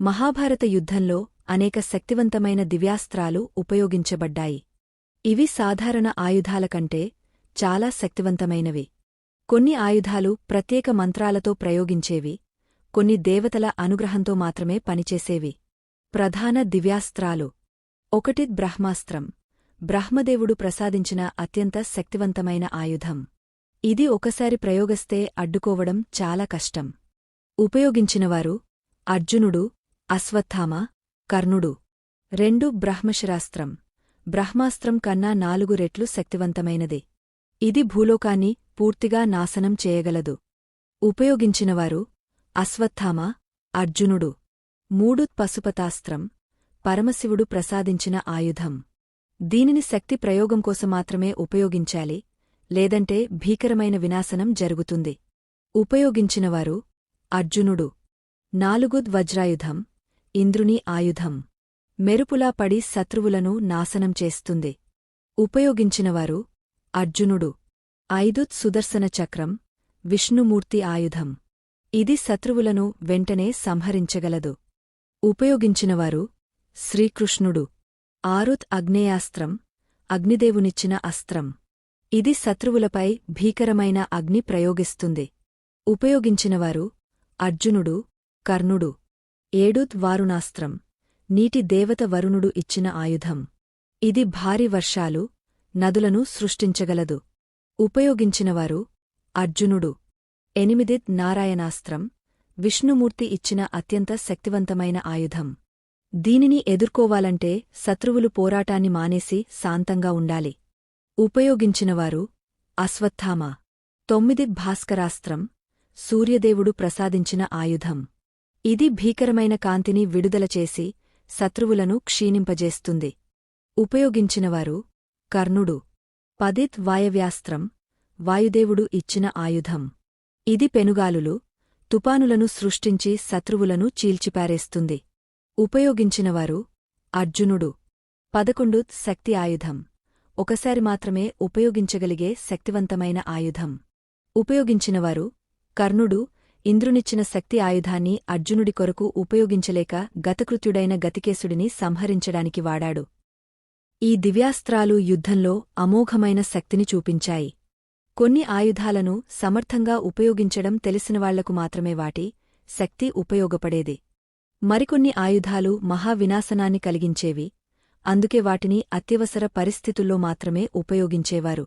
మహాభారత యుద్ధంలో అనేక శక్తివంతమైన దివ్యాస్త్రాలు ఉపయోగించబడ్డాయి. ఇవి సాధారణ ఆయుధాల కంటే చాలా శక్తివంతమైనవి. కొన్ని ఆయుధాలు ప్రత్యేక మంత్రాలతో ప్రయోగించేవి కొన్ని దేవతల అనుగ్రహంతో మాత్రమే పనిచేసేవి. ప్రధాన దివ్యాస్త్రాలు. ఒకటి బ్రహ్మాస్త్రం. బ్రహ్మదేవుడు ప్రసాదించిన అత్యంత శక్తివంతమైన ఆయుధం. ఇది ఒకసారి ప్రయోగస్తే అడ్డుకోవడం చాలా కష్టం. ఉపయోగించినవారు అర్జునుడు అశ్వత్థామ కర్ణుడు. రెండు బ్రహ్మశరాస్త్రం బ్రహ్మాస్త్రం కన్నా నాలుగు రెట్లు శక్తివంతమైనది. ఇది భూలోకాన్ని పూర్తిగా నాశనం చేయగలదు. ఉపయోగించినవారు అశ్వత్థామ అర్జునుడు. మూడు పశుపతాస్త్రం. పరమశివుడు ప్రసాదించిన ఆయుధం. దీనిని శక్తి ప్రయోగం కోసం మాత్రమే ఉపయోగించాలి లేదంటే భీకరమైన వినాశనం జరుగుతుంది. ఉపయోగించినవారు అర్జునుడు. నాలుగుద్ వజ్రాయుధం ఇంద్రుని ఆయుధం. మెరుపులా పడి శత్రువులను నాశనం చేస్తుంది. ఉపయోగించినవారు అర్జునుడు. ఐదుత్ సుదర్శన చక్రం విష్ణుమూర్తి ఆయుధం. ఇది శత్రువులను వెంటనే సంహరించగలదు. ఉపయోగించినవారు శ్రీకృష్ణుడు. ఆరుత్ అగ్నేయాస్త్రం అగ్నిదేవునిచ్చిన అస్త్రం. ఇది శత్రువులపై భీకరమైన అగ్ని ప్రయోగిస్తుంది. ఉపయోగించినవారు అర్జునుడు కర్ణుడు. ఏడుత్ వారుణాస్త్రం నీటి దేవత వరుణుడు ఇచ్చిన ఆయుధం. ఇది భారీ వర్షాలు నదులను సృష్టించగలదు. ఉపయోగించినవారు అర్జునుడు. ఎనిమిదిత్ నారాయణాస్త్రం విష్ణుమూర్తి ఇచ్చిన అత్యంత శక్తివంతమైన ఆయుధం. దీనిని ఎదుర్కోవాలంటే శత్రువులు పోరాటాన్ని మానేసి శాంతంగా ఉండాలి. ఉపయోగించినవారు అశ్వత్థామ. తొమ్మిది భాస్కరాస్త్రం సూర్యదేవుడు ప్రసాదించిన ఆయుధం. ఇది భీకరమైన కాంతిని విడుదల చేసి శత్రువులను క్షీణింపజేస్తుంది. ఉపయోగించినవారు కర్ణుడు. పదిత్ వాయవ్యాస్త్రం వాయుదేవుడు ఇచ్చిన ఆయుధం. ఇది పెనుగాలులు తుపానులను సృష్టించి శత్రువులను చీల్చిపారేస్తుంది. ఉపయోగించినవారు అర్జునుడు. పదకొండు శక్తి ఆయుధం. ఒకసారి మాత్రమే ఉపయోగించగలిగే శక్తివంతమైన ఆయుధం. ఉపయోగించినవారు కర్ణుడు ఇంద్రునిచ్చిన శక్తి ఆయుధాన్ని అర్జునుడి కొరకు ఉపయోగించలేక గతకృత్యుడైన గతికేశుడిని సంహరించడానికి వాడాడు. ఈ దివ్యాస్త్రాలు యుద్ధంలో అమోఘమైన శక్తిని చూపించాయి. కొన్ని ఆయుధాలను సమర్థంగా ఉపయోగించడం తెలిసినవాళ్ళకు మాత్రమే వాటి శక్తి ఉపయోగపడేది. మరికొన్ని ఆయుధాలు మహావినాశనాన్ని కలిగించేవి. అందుకే వాటిని అత్యవసర పరిస్థితుల్లో మాత్రమే ఉపయోగించేవారు.